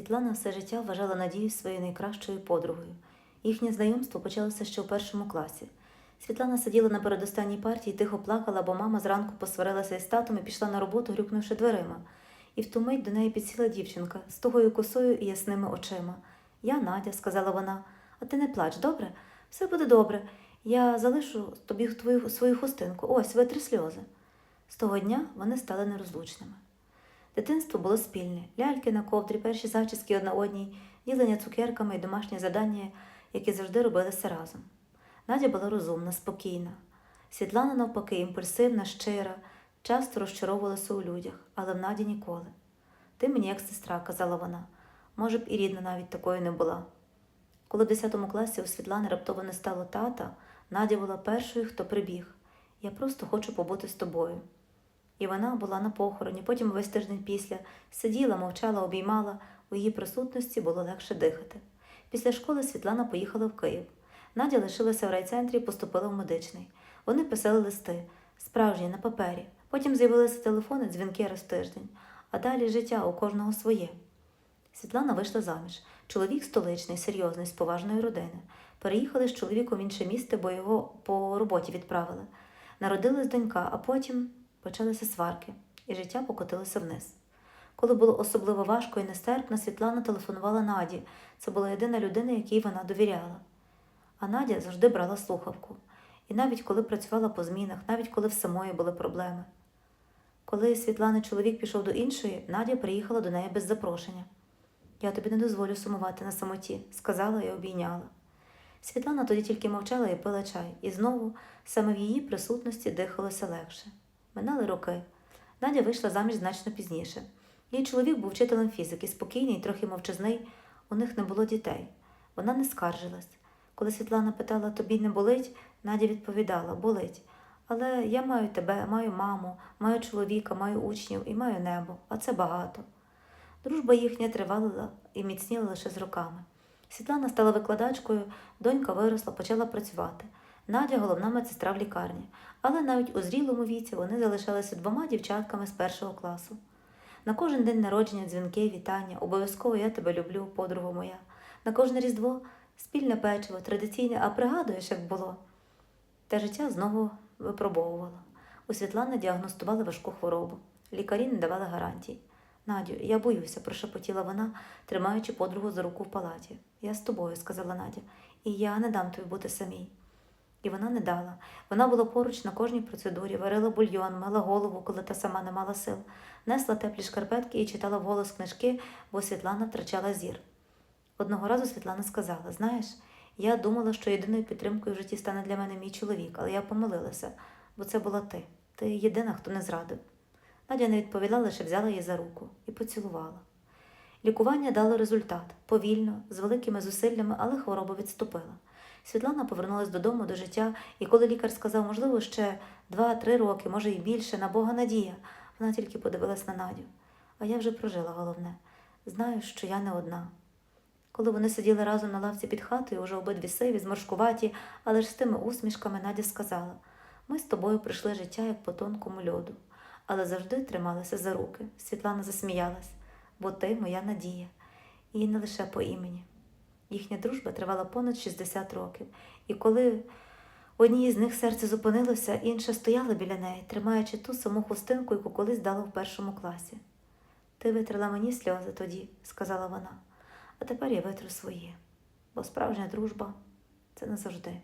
Світлана все життя вважала Надію своєю найкращою подругою. Їхнє знайомство почалося ще у першому класі. Світлана сиділа на передостанній парті і тихо плакала, бо мама зранку посварилася із татом і пішла на роботу, грюкнувши дверима. І в ту мить до неї підсіла дівчинка з тугою косою і ясними очима. Я Надя, сказала вона, а ти не плач, добре? Все буде добре. Я залишу тобі твою свою хустинку. Ось, витри сльози. З того дня вони стали нерозлучними. Дитинство було спільне, ляльки на ковдрі, перші зачіски одна одній, ділення цукерками і домашні завдання, які завжди робилися разом. Надя була розумна, спокійна. Світлана, навпаки, імпульсивна, щира, часто розчаровувалася у людях, але в Наді ніколи. Ти мені як сестра, казала вона. Може б і рідна навіть такою не була. Коли в 10 класі у Світлани раптово не стало тата, Надя була першою, хто прибіг. Я просто хочу побути з тобою. І вона була на похороні, потім весь тиждень після сиділа, мовчала, обіймала, у її присутності було легше дихати. Після школи Світлана поїхала в Київ. Надя лишилася в райцентрі і поступила в медичний. Вони писали листи, справжні на папері. Потім з'явилися телефони, дзвінки раз в тиждень, а далі життя у кожного своє. Світлана вийшла заміж. Чоловік столичний, серйозний, з поважної родини. Переїхали з чоловіком в інше місто, бо його по роботі відправили. Народилась донька, а потім почалися сварки, і життя покотилося вниз. Коли було особливо важко і нестерпно, Світлана телефонувала Наді. Це була єдина людина, якій вона довіряла. А Надя завжди брала слухавку. І навіть коли працювала по змінах, навіть коли в самої були проблеми. Коли Світлани чоловік пішов до іншої, Надя приїхала до неї без запрошення. Я тобі не дозволю сумувати на самоті, сказала і обійняла. Світлана тоді тільки мовчала і пила чай, і знову саме в її присутності дихалося легше. Минали роки. Надя вийшла заміж значно пізніше. Її чоловік був вчителем фізики, спокійний, трохи мовчазний, у них не було дітей. Вона не скаржилась. Коли Світлана питала, тобі не болить, Надя відповідала, болить. Але я маю тебе, маю маму, маю чоловіка, маю учнів і маю небо, а це багато. Дружба їхня тривала і міцніла лише з роками. Світлана стала викладачкою, донька виросла, почала працювати. Надя головна медсестра в лікарні, але навіть у зрілому віці вони залишалися двома дівчатками з першого класу. На кожен день народження, дзвінки, вітання, обов'язково я тебе люблю, подруга моя. На кожне різдво спільне печиво, традиційне, а пригадуєш, як було. Те життя знову випробовувало. У Світлани діагностували важку хворобу. Лікарі не давали гарантій. Надю, я боюся, прошепотіла вона, тримаючи подругу за руку в палаті. Я з тобою, сказала Надя, і я не дам тобі бути самій. І вона не дала. Вона була поруч на кожній процедурі, варила бульйон, мила голову, коли та сама не мала сил, несла теплі шкарпетки і читала вголос книжки, бо Світлана втрачала зір. Одного разу Світлана сказала: Знаєш, я думала, що єдиною підтримкою в житті стане для мене мій чоловік, але я помилилася, бо це була ти. Ти єдина, хто не зрадив. Надя не відповіла, лише взяла її за руку і поцілувала. Лікування дало результат повільно, з великими зусиллями, але хвороба відступила. Світлана повернулась додому до життя, і коли лікар сказав, можливо, ще два-три роки, може і більше, на Бога надія, вона тільки подивилась на Надю. А я вже прожила головне. Знаю, що я не одна. Коли вони сиділи разом на лавці під хатою, уже обидві сиві, зморшкуваті, але ж з тими усмішками Надя сказала: ми з тобою прийшли життя як по тонкому льоду, але завжди трималися за руки. Світлана засміялась, бо ти моя надія, і не лише по імені. Їхня дружба тривала понад 60 років, і коли одній з них серце зупинилося, інша стояла біля неї, тримаючи ту саму хустинку, яку колись дала в першому класі. Ти витрила мені сльози тоді, сказала вона, а тепер я витру свої, бо справжня дружба це назавжди.